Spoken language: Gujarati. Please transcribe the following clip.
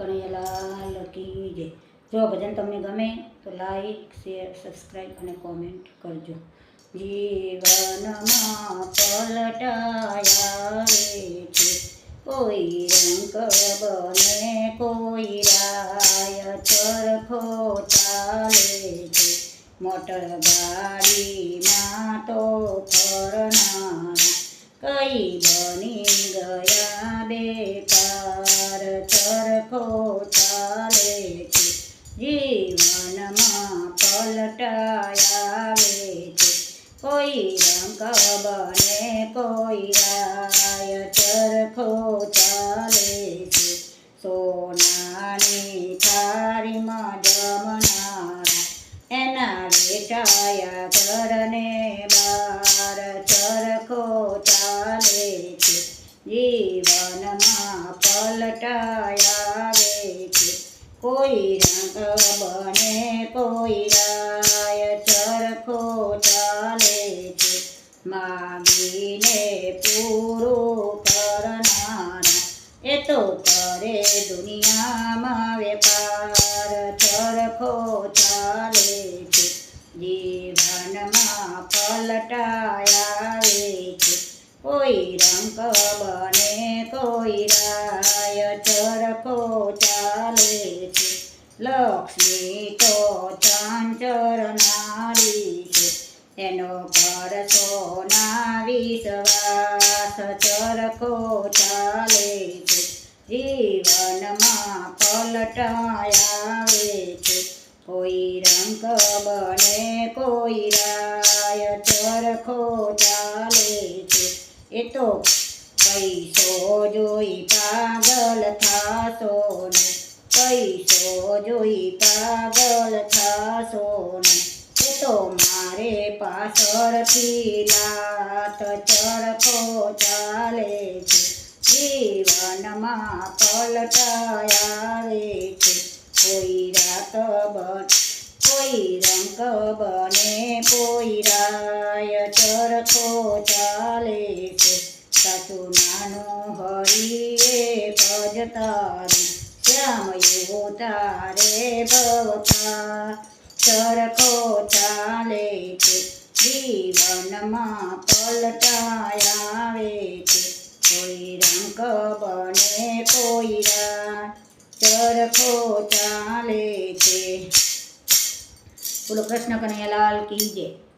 કનૈયાલાલ કી જય. જો ભજન તમને ગમે તો લાઈક શેર સબસ્ક્રાઈબ અને કોમેન્ટ કરજો. જીવનમાં પલટાયા રે છે. કોઈ રંગ બને, કોઈ રાય ચરખો ચાલે છે. મોટર ગાડીમાં જીવનમાં પલટાયા છે કોઈ રંગ બને, કોઈ રાય ચરખો ચાલે છે સોનાની થારીમાં જમનારા એના બેટાયા ઘરને બાર ચરખો ચાલે છે જીવનમાં પલટાયા છે કોઈ રંગ બને કોઈ રાય ચરખો ચાલે છે માગીને પૂરું કરનારા એ તો કરે દુનિયામાં વેપાર ચરખો ચાલે છે જીવનમાં પલટાયા છે કોઈ રંગ લક્ષ્મી તો ચાંચર નારી છે. એનો ઘર સોના વિશ્વાસ ચરખો ચાલે છે. જીવનમાં પલટાયા છે. કોઈ રંગ બને, કોઈ રાય ચરખો ચાલે છે. એ તો પૈસો જોઈ પાગલ થાશો ને. પૈસો જોઈ પાગલ થશો ને તો મારે પાછળથી લાત ચરખો ચાલે છે. જીવનમાં પલટાયા છે. કોઈ રાત બન, કોઈ રંગ બને, કોઈ રાય ચરખો ચાલે છે. સાચું નાનું હરિએ ભજ ભવતા ચરખો ચાલે છે જીવનમાં પલટાયા આવે છે કોઈ રંગ બને કોઈ રા ચરખો ચાલે છે બોલો કૃષ્ણ કનૈયાલાલ કી જય